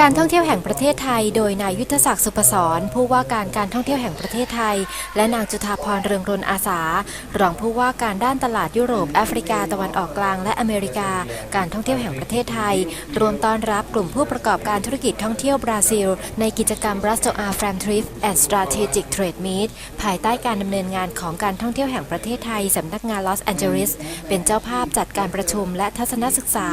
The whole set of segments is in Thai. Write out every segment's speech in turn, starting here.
การท่องเที่ยวแห่งประเทศไทย โดยนายยุทธศักดิ์สุพศรผู้ว่าการการท่องเที่ยวแห่งประเทศไทย และนางจุธาพรเรืองรนอาสารองผู้ว่าการด้านตลาดยุโรปแอฟริกาตะวันออกกลางและอเมริกา การท่องเที่ยวแห่งประเทศไทย รวมต้อนรับกลุ่มผู้ประกอบการธุรกิจท่องเที่ยวบราซิล ในกิจกรรม b r a s o a f r a m Trip and Strategic Trade Meet ภายใต้การดำเนินงานของการท่องเที่ยวแห่งประเทศไทยสำนักงานลอสแอนเจลิสเป็นเจ้าภาพจัดการประชุมและทัศนศึกษา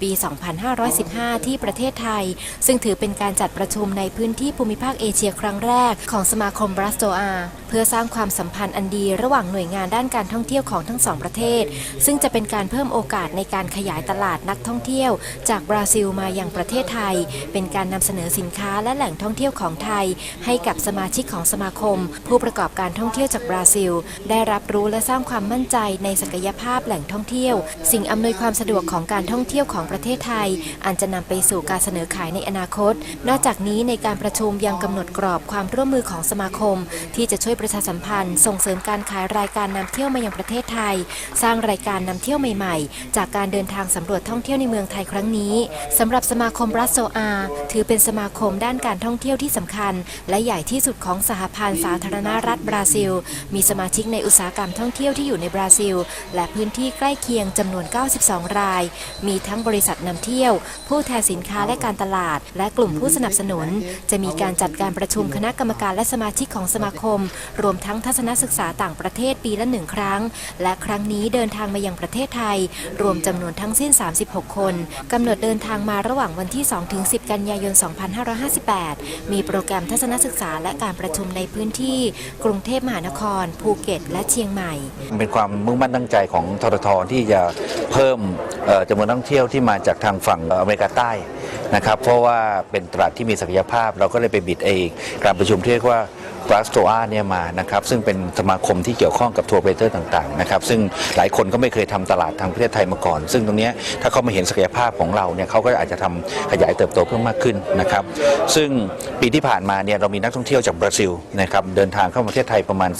ปี 2515ที่ประเทศไทย ซึ่งถือเป็นการจัดประชุมในพื้นที่ภูมิภาคเอเชียครั้งแรกของสมาคมบรัสโตอาเพื่อสร้างความสัมพันธ์อันดีระหว่างหน่วยงานด้านการท่องเที่ยวของทั้งสองประเทศ ซึ่งจะเป็นการเพิ่มโอกาสในการขยายตลาดนักท่องเที่ยว จากบราซิลมายังประเทศไทย เป็นการนำเสนอสินค้าและแหล่งท่องเที่ยวของไทย ให้กับสมาชิกของสมาคม ผู้ประกอบการท่องเที่ยวจากบราซิล ได้รับรู้และสร้างความมั่นใจในศักยภาพแหล่งท่องเที่ยว สิ่งอำนวยความสะดวกของการท่องเที่ยวของประเทศไทยอันจะนำไปสู่การเสนอขายในอนาคต นอกจากนี้ในการประชุมยังกำหนดกรอบความร่วมมือของสมาคม ที่จะช่วยประชาสัมพันธ์ ส่งเสริมการขายรายการนำเที่ยวมายังประเทศไทย สร้างรายการนำเที่ยวใหม่ ๆ จากการเดินทางสำรวจท่องเที่ยวในเมืองไทยครั้งนี้สำหรับสมาคมบรัสโซอา ถือเป็นสมาคมด้านการท่องเที่ยวที่สำคัญ และใหญ่ที่สุดของสหพันธ์สาธารณรัฐบราซิล มีสมาชิกในอุตสาหกรรมท่องเที่ยวที่อยู่ในบราซิล และพื้นที่ใกล้เคียงจำนวน 92 ราย มีทั้งบริษัทนำเที่ยว ผู้แทนสินค้าและการตลาด และกลุ่มผู้สนับสนุน จะมีการจัดการประชุมคณะกรรมการและสมาชิกของสมาคม รวมทั้งทัศนศึกษาต่างประเทศปีละหนึ่งครั้ง และครั้งนี้เดินทางมายังประเทศไทย รวมจำนวนทั้งสิ้น 36 คนกำหนดเดินทางมาระหว่างวันที่ 2-10 กันยายน2558 มีโปรแกรมทัศนศึกษาและการประชุมในพื้นที่ กรุงเทพมหานคร ภูเก็ต และเชียงใหม่ เป็นความมุ่งมั่นตั้งใจของทททที่จะเพิ่มจำนวนนักท่องเที่ยวที่มาจากทางฝั่งอเมริกาใต้นะครับเพราะว่าเป็นตลาดที่มีศักยภาพ เราก็เลยไปบิดเองการประชุมที่เรียกว่า กราสโตอาเนี่ยมานะครับซึ่งเป็นสมาคมที่เกี่ยวข้องกับทัวร์เปเตอร์ต่างๆนะครับซึ่งหลายคนก็ไม่เคยทำตลาดทางประเทศไทยมาก่อน ซึ่งตรงนี้ถ้าเขามาเห็นศักยภาพของเราเนี่ยเขาก็อาจจะทำขยายเติบโตเพิ่มมากขึ้นนะครับ ซึ่งปีที่ผ่านมาเนี่ยเรามีนักท่องเที่ยวจากบราซิลนะครับเดินทางเข้ามาประเทศไทยประมาณ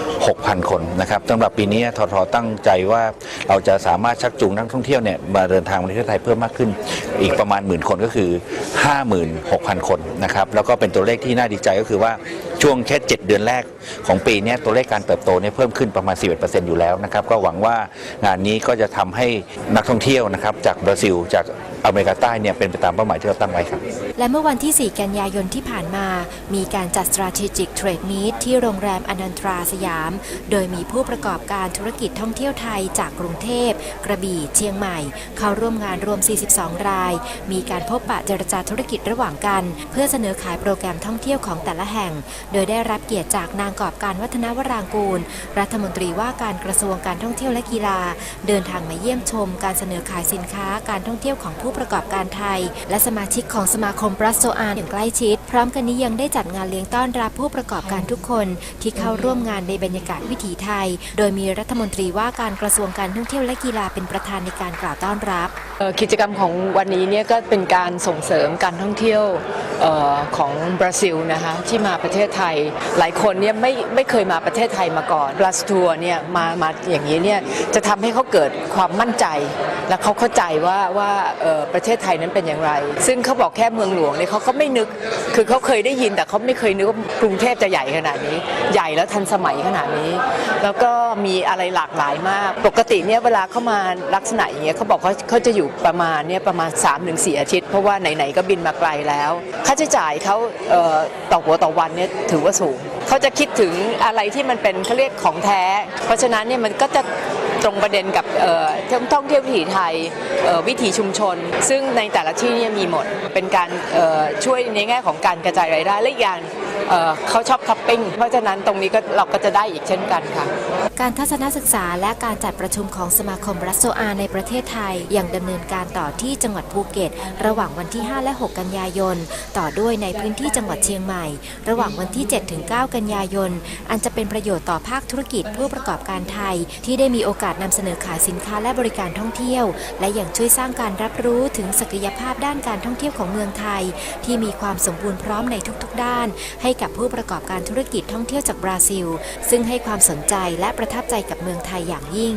46,000 คนนะครับสำหรับปีนี้ททตั้งใจว่าเราจะสามารถชักจูงนักท่องเที่ยวเนี่ยมาเดินทางมาประเทศไทยเพิ่มมากขึ้น อีกประมาณหมื่นคนก็คือ 56,000 คนนะครับแล้วก็เป็นตัวเลขที่น่าดีใจก็คือว่า ช่วงแค่ 7 เดือนแรกของปีนี้ตัวเลขการเติบโตเนี่ยเพิ่มขึ้นประมาณ 11%อยู่แล้วนะครับก็หวังว่างานนี้ก็จะทำให้นักท่องเที่ยวนะครับจากบราซิลจาก อเมริกาใต้เนี่ยเป็นไปตามเป้าหมายที่เราตั้งไว้ครับ และเมื่อวันที่ 4 กันยายนที่ผ่านมา มีการจัด strategic trade meet ที่โรงแรมอนันตราสยาม โดยมีผู้ประกอบการธุรกิจท่องเที่ยวไทยจากกรุงเทพ กระบี่ เชียงใหม่ เข้าร่วมงานรวม 42 ราย มีการพบปะเจรจาธุรกิจระหว่างกัน เพื่อเสนอขายโปรแกรมท่องเที่ยวของแต่ละแห่ง โดยได้รับเกียรติจากนางกอบการวัฒนวรางกูล รัฐมนตรีว่าการกระทรวงการท่องเที่ยวและกีฬา เดินทางมาเยี่ยมชม การเสนอขายสินค้าการท่องเที่ยวของผู้ประกอบการไทย และสมาชิกของสมาคมบรัสโซอาอย่างใกล้ชิด พร้อมกันนี้ยังได้จัดงานเลี้ยงต้อนรับผู้ประกอบการทุกคน ที่เข้าร่วมงานในบรรยากาศวิถีไทย โดยมีรัฐมนตรีว่าการกระทรวงการท่องเที่ยวและกีฬาเป็นประธานในการกล่าวต้อนรับกิจกรรมของวันนี้เนี่ยก็เป็นการส่งเสริมการท่องเที่ยวออของบราซิลนะคะที่มาประเทศไทย หลายคนเนี่ยไม่ไม่เคยมาประเทศไทยมาก่อนบราสทัวร์เนี่ยมามาอย่างนี้เนี่ยจะทำให้เขาเกิดความมั่นใจ และเขาเข้าใจว่าว่าประเทศไทยนั้นเป็นอย่างไร ซึ่งเขาบอกแค่เมืองหลวงเนี่ยเขาก็ไม่นึก คือเขาเคยได้ยินแต่เขาไม่เคยนึกว่ากรุงเทพจะใหญ่ขนาดนี้ ใหญ่แล้วทันสมัยขนาดนี้ แล้วก็มีอะไรหลากหลายมาก ปกติเนี่ยเวลาเข้ามาลักษณะอย่างเงี้ยเขาบอกเขาเขาจะอยู่ประมาณเนี่ยประมาณ3-4อาทิตย์ เพราะว่าไหนๆก็บินมาไกลแล้ว ค่าใช้จ่ายเขาเต่อหัวต่อวันเนี่ยถือว่าสูงเขาจะคิดถึงอะไรที่มันเป็นเขาเรียกของแท้ เพราะฉะนั้นเนี่ยมันก็จะ ตรงประเด็นกับท่องเที่ยววิถีไทยวิถีชุมชน ซึ่งในแต่ละที่เนี่ยมีหมด เป็นการช่วยในแง่ของการกระจายรายได้และอีกอย่างเเขาชอบคัพปิ้งเพราะฉะนั้นตรงนี้ก็เราก็จะได้อีกเช่นกันค่ะ การทัศนศึกษาและการจัดประชุมของสมาคมรัสโซอาในประเทศไทยยังดำเนินการต่อที่จังหวัดภูเก็ต ระหว่างวันที่ 5 และ 6 กันยายน ต่อด้วยในพื้นที่จังหวัดเชียงใหม่ ระหว่างวันที่ 7 ถึง 9 กันยายน อันจะเป็นประโยชน์ต่อภาคธุรกิจผู้ประกอบการไทย ที่ได้มีโอกาสนำเสนอขายสินค้าและบริการท่องเที่ยว และยังช่วยสร้างการรับรู้ถึงศักยภาพด้านการท่องเที่ยวของเมืองไทย ที่มีความสมบูรณ์พร้อมในทุกๆ ด้าน ให้กับผู้ประกอบการธุรกิจท่องเที่ยวจากบราซิล ซึ่งให้ความสนใจและประทับใจกับเมืองไทยอย่างยิ่ง